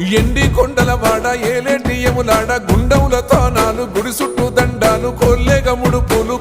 ఎండి కొండల వాడ ఏలేటి యములాడ గుండముల తానాలు గుడి చుట్టూ దండాలు కొల్లేగ పూలు